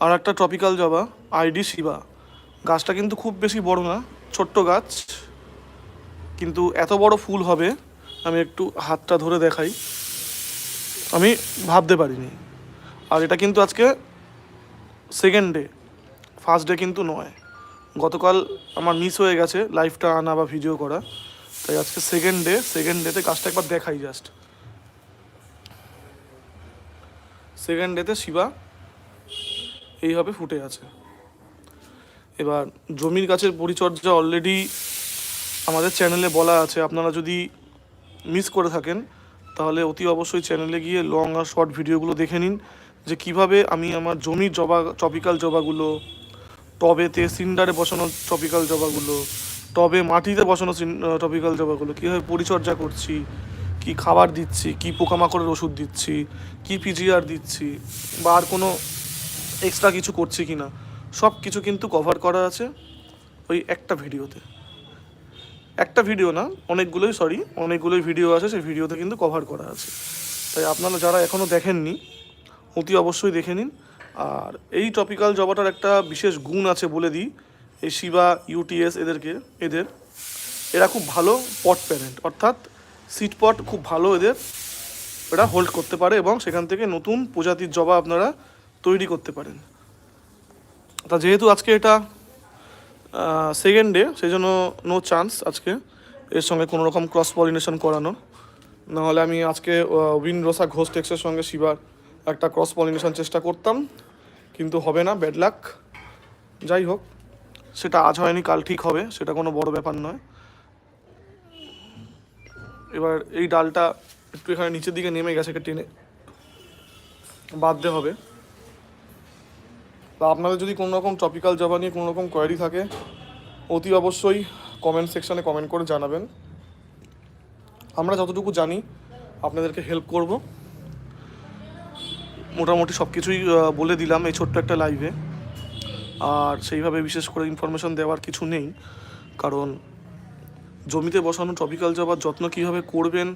আর একটা ট্রপিক্যাল জবা আইডি শিবা গাছটা কিন্তু খুব বেশি বড় না, ছোট্ট গাছ। কিন্তু এত বড় ফুল হবে, আমি একটু হাতটা ধরে দেখাই। আমি ভাবতে পারিনি। আর এটা কিন্তু আজকে সেকেন্ড ডে ফার্স্ট ডে কিন্তু নয়। গতকাল আমার মিস হয়ে গেছে লাইভটা আনা বা ভিডিও করা। তাই আজকে সেকেন্ড ডে সেকেন্ড ডেতে গাছটা একবার দেখাই জাস্ট সেকেন্ড ডেতে শিবা এইভাবে ফুটে আছে। এবার জমির গাছের পরিচর্যা অলরেডি আমাদের চ্যানেলে বলা আছে। আপনারা যদি মিস করে থাকেন, তাহলে অতি অবশ্যই চ্যানেলে গিয়ে লং আর শর্ট ভিডিওগুলো দেখে নিন। যে কীভাবে আমি আমার জমির জবা টপিক্যাল জবাগুলো, টবেতে সিন্ডারে বসানো টপিক্যাল জবাগুলো, টবে মাটিতে বসানো টপিক্যাল জবাগুলো, কীভাবে পরিচর্যা করছি, কি খাবার দিচ্ছি, কি পোকামাকড়ের ওষুধ দিচ্ছি, কি পিজিআর দিচ্ছি, বা আর কোনো এক্সট্রা কিছু করছি কি না সব কিছু কিন্তু কভার করা আছে ওই একটা ভিডিওতে। একটা ভিডিও না, অনেকগুলোই সরি অনেকগুলোই ভিডিও আছে, সেই ভিডিওতে কিন্তু কভার করা আছে। তাই আপনারা যারা এখনও দেখেননি, অতি অবশ্যই দেখে নিন। আর এই টপিক্যাল জবাটার একটা বিশেষ গুণ আছে বলে দিই, এই শিবা ইউটিএস এদেরকে, এদের। এরা খুব ভালো পট প্যারেন্ট অর্থাৎ সিট পট খুব ভালো এদের। এরা হোল্ড করতে পারে এবং সেখান থেকে নতুন প্রজাতির জবা আপনারা তৈরি করতে পারেন। তা যেহেতু আজকে এটা সেকেন্ড ডে সেই জন্য নো চান্স আজকে এর সঙ্গে কোনো রকম ক্রস পলিনেশন করানোর নাহলে আমি আজকে উইন রোসা ঘোষ টেক্সের সঙ্গে শিবার একটা ক্রস পলিনেশন চেষ্টা করতাম, কিন্তু হবে না ব্যাড লাক যাই হোক, সেটা আজ হয়নি, কাল ঠিক হবে, সেটা কোনো বড় ব্যাপার নয়। এবার এই ডালটা একটু এখানে নিচের দিকে নেমে গেছে টেনে বাঁধতে হবে। তা আপনাদের যদি কোনো রকম টপিক্যাল জবা নিয়ে কোনো রকম কোয়ারি থাকে, অতি অবশ্যই কমেন্ট সেকশানে কমেন্ট করে জানাবেন। আমরা যতটুকু জানি, আপনাদেরকে হেল্প করব। মোটামুটি সব কিছুই বলে দিলাম এই ছোট্ট একটা লাইভে আর সেইভাবে বিশেষ করে ইনফরমেশন দেওয়ার কিছু নেই, কারণ জমিতে বসানো টপিক্যাল জবার যত্ন কীভাবে করবেন,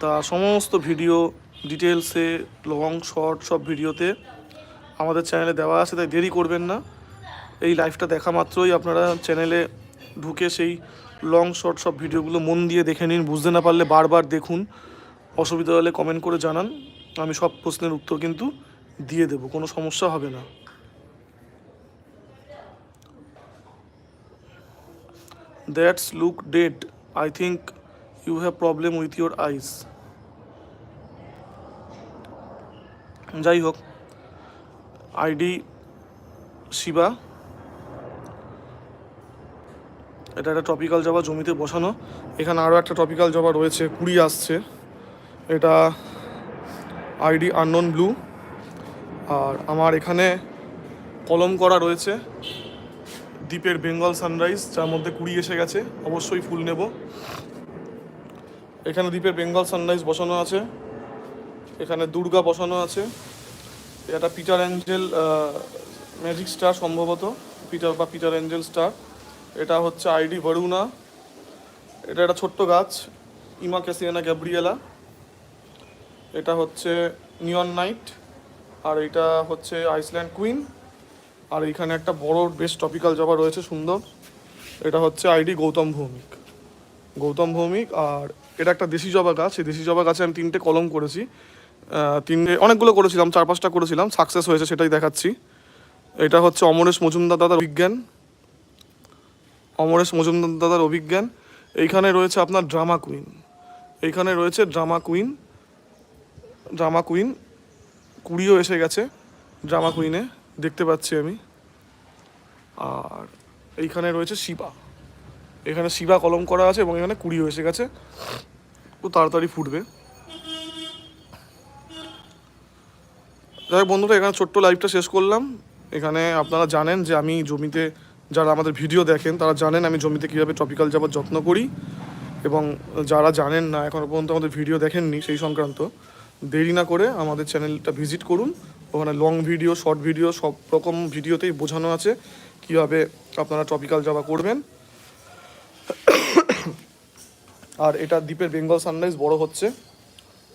তা সমস্ত ভিডিও ডিটেলসে লং শর্ট সব ভিডিওতে আমাদের চ্যানেলে দেওয়া আছে, তাই দেরি করবেন না। এই লাইভটা দেখা মাত্রই আপনারা চ্যানেলে ঢুকে সেই লং শর্ট সব ভিডিওগুলো মন দিয়ে দেখে নিন। বুঝতে না পারলে বারবার দেখুন। অসুবিধা হলে কমেন্ট করে জানান। আমি সব প্রশ্নের উত্তর কিন্তু দিয়ে দেবো, কোনো সমস্যা হবে না। That's look dead I think you have problem with your eyes যাই হোক আইডি শিবা। এটা একটা টপিক্যাল জবা জমিতে বসানো। এখানে আরও একটা টপিক্যাল জবা রয়েছে, কুড়ি আসছে। এটা আইডি আননোন ব্লু। আর আমার এখানে কলম করা রয়েছে, দ্বীপের বেঙ্গল সানরাইজ, যার মধ্যে কুড়ি এসে গেছে। অবশ্যই ফুল নেব। এখানে দ্বীপের বেঙ্গল সানরাইজ বসানো আছে। এখানে দুর্গা বসানো আছে। এটা পিটার অ্যাঞ্জেল ম্যাজিক স্টার সম্ভবত। পিটার বা পিটার অ্যাঞ্জেল স্টার এটা হচ্ছে আইডি বরুণা এটা একটা ছোট্ট গাছ, ইমা ক্যাসিয়ানা গ্যাব্রিয়েলা। এটা হচ্ছে নিয়ন নাইট আর এটা হচ্ছে আইসল্যান্ড কুইন আর এখানে একটা বড়, বেশ টপিক্যাল জবা রয়েছে, সুন্দর। এটা হচ্ছে আইডি গৌতম ভৌমিক গৌতম ভৌমিক আর এটা একটা দেশি জবা গাছ। এই দেশি জবা গাছে আমি তিনটে কলম করেছি। তিনটে, অনেকগুলো করেছিলাম, চার পাঁচটা করেছিলাম সাকসেস হয়েছে সেটাই দেখাচ্ছি। এটা হচ্ছে অমরেশ মজুমদার দাদার অভিজ্ঞান। অমরেশ মজুমদার দাদার অভিজ্ঞান। এইখানে রয়েছে আপনার ড্রামা কুইন এইখানে রয়েছে ড্রামা কুইন ড্রামা কুইন কুড়িও এসে গেছে ড্রামা কুইনে দেখতে পাচ্ছি আমি। আর এইখানে রয়েছে শিবা। এখানে শিবা কলম করা আছে এবং এখানে কুড়িও এসে গেছে। খুব তাড়াতাড়ি ফুটবে। যাই বন্ধুরা এখানে ছোট্ট লাইভটা শেষ করলাম। এখানে আপনারা জানেন যে আমি জমিতে যারা আমাদের ভিডিও দেখেন, তারা জানেন আমি জমিতে কীভাবে টপিক্যাল যাবার যত্ন করি। এবং যারা জানেন না এখনও পর্যন্ত আমাদের ভিডিও দেখেননি সেই সংক্রান্ত, দেরি না করে আমাদের চ্যানেলটা ভিজিট করুন। ওখানে লং ভিডিও শর্ট ভিডিও সব রকম ভিডিওতেই বোঝানো আছে কীভাবে আপনারা টপিক্যাল জাবা করবেন। আর এটা দ্বীপের বেঙ্গল সানরাইজ বড় হচ্ছে।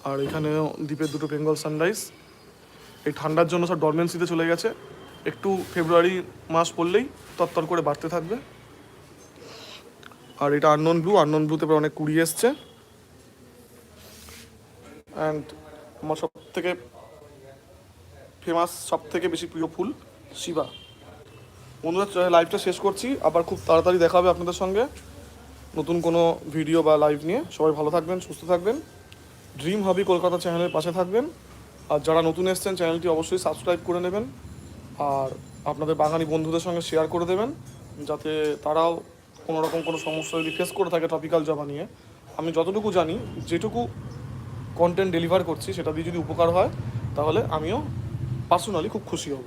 আর এখানেও দ্বীপের দুটো বেঙ্গল সানরাইজ এই ঠান্ডার জন্য সব ডরমেন্সিতে চলে গেছে। একটু ফেব্রুয়ারি মাস পড়লেই তরতর করে বাড়তে থাকবে। আর এটা আননোন ব্লু আননোন ব্লুতে এবার অনেক কুড়ি এসছে। অ্যান্ড আমার সব থেকে ফেমাস সব থেকে বেশি প্রিয় ফুল শিবা। বন্ধুরা লাইভটা শেষ করছি। আবার খুব তাড়াতাড়ি দেখা হবে আপনাদের সঙ্গে নতুন কোনো ভিডিও বা লাইভ নিয়ে। সবাই ভালো থাকবেন, সুস্থ থাকবেন। ড্রিম হবি কলকাতা চ্যানেলের পাশে থাকবেন। আর যারা নতুন এসছেন, চ্যানেলটি অবশ্যই সাবস্ক্রাইব করে নেবেন আর আপনাদের বাঙালি বন্ধুদের সঙ্গে শেয়ার করে দেবেন যাতে তারাও কোনো রকম কোনো সমস্যা যদি ফেস করে থাকে টপিক্যাল জবা নিয়ে। আমি যতটুকু জানি, যেটুকু কন্টেন্ট ডেলিভার করছি, সেটা দিয়ে যদি উপকার হয়, তাহলে আমিও পার্সোনালি খুব খুশি হব।